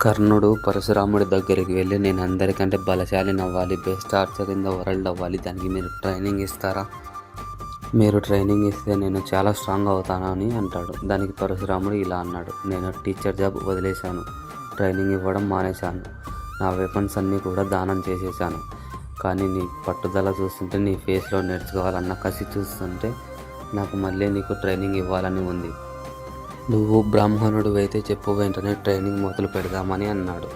కర్ణుడు పరశురాముడి దగ్గరికి వెళ్ళి నేను అందరికంటే బలశాలిని అవ్వాలి best archer in the world అవ్వాలి దానికి మీరు ట్రైనింగ్ ఇస్తారా? మీరు ట్రైనింగ్ ఇస్తే నేను చాలా స్ట్రాంగ్ అవుతాను? అని అంటాడు. దానికి పరశురాముడు ఇలా అన్నాడు. నేను టీచర్ జాబ్ వదిలేశాను. ట్రైనింగ్ ఇవ్వడం మానేశాను. నా వెపన్స్ అన్నీ కూడా దానం చేసేసాను కానీ నీ పట్టుదల చూస్తుంటే నీ ఫేస్లో నేర్చుకోవాలన్న కసి చూస్తుంటే నాకు మళ్ళీ నీకు ట్రైనింగ్ ఇవ్వాలని ఉంది. నువ్వు బ్రాహ్మణుడు అయితే చెప్పు వెంటనే ట్రైనింగ్ మొదలు పెడదామని అన్నాడు.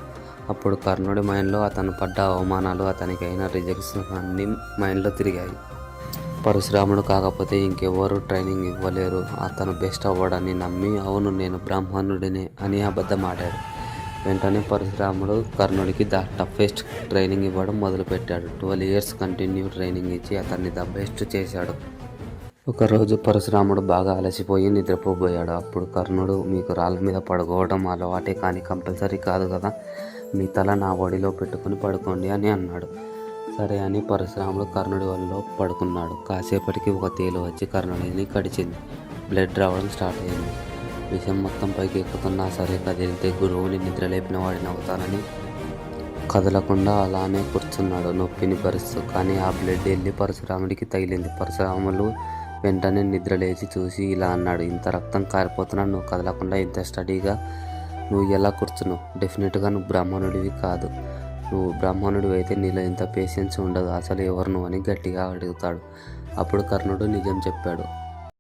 అప్పుడు కర్ణుడి మైండ్లో అతను పడ్డ అవమానాలు అతనికి అయిన అన్నీ మైండ్లో తిరిగాయి. పరశురాముడు కాకపోతే ఇంకెవరు ట్రైనింగ్ ఇవ్వలేరు. అతను బెస్ట్ అవ్వడని నమ్మి అవును నేను బ్రాహ్మణుడినే అని అబద్ధం ఆడాడు వెంటనే పరశురాముడు కర్ణుడికి ద టఫెస్ట్ ట్రైనింగ్ ఇవ్వడం మొదలుపెట్టాడు. ట్వెల్వ్ ఇయర్స్ కంటిన్యూ ట్రైనింగ్ ఇచ్చి అతన్ని ద బెస్ట్ చేశాడు. ఒకరోజు పరశురాముడు బాగా అలసిపోయి నిద్రపోబోయాడు. అప్పుడు కర్ణుడు మీకు రాళ్ళ మీద పడుకోవడం అలవాటే కానీ కంపల్సరీ కాదు కదా. మీ తల నా ఒడిలో పెట్టుకుని పడుకోండి అని అన్నాడు. సరే అని పరశురాముడు కర్ణుడి వల్ల పడుకున్నాడు. కాసేపటికి ఒక తేలు వచ్చి కర్ణుడిని కడిచింది. బ్లడ్ రావడం స్టార్ట్ అయింది. విషయం మొత్తం పైకి ఎక్కుతున్నా సరే కదిలితే గురువుని నిద్రలేపిన వాడిని అవుతానని కదలకుండా అలానే కూర్చున్నాడు. నొప్పిని భరిస్తూ కానీ ఆ బ్లడ్ వెళ్ళి పరశురాముడికి తగిలింది. పరశురాములు వెంటనే నిద్ర లేచి చూసి ఇలా అన్నాడు. ఇంత రక్తం కారిపోతున్నా నువ్వు కదలకుండా ఇంత స్టడీగా నువ్వు ఎలా కూర్చున్నావు? డెఫినెట్గా నువ్వు బ్రాహ్మణుడివి కాదు. నువ్వు బ్రాహ్మణుడివి అయితే నీలో ఇంత పేషెన్స్ ఉండదు. అసలు ఎవరు నువ్వు అని గట్టిగా అడుగుతాడు. అప్పుడు కర్ణుడు నిజం చెప్పాడు.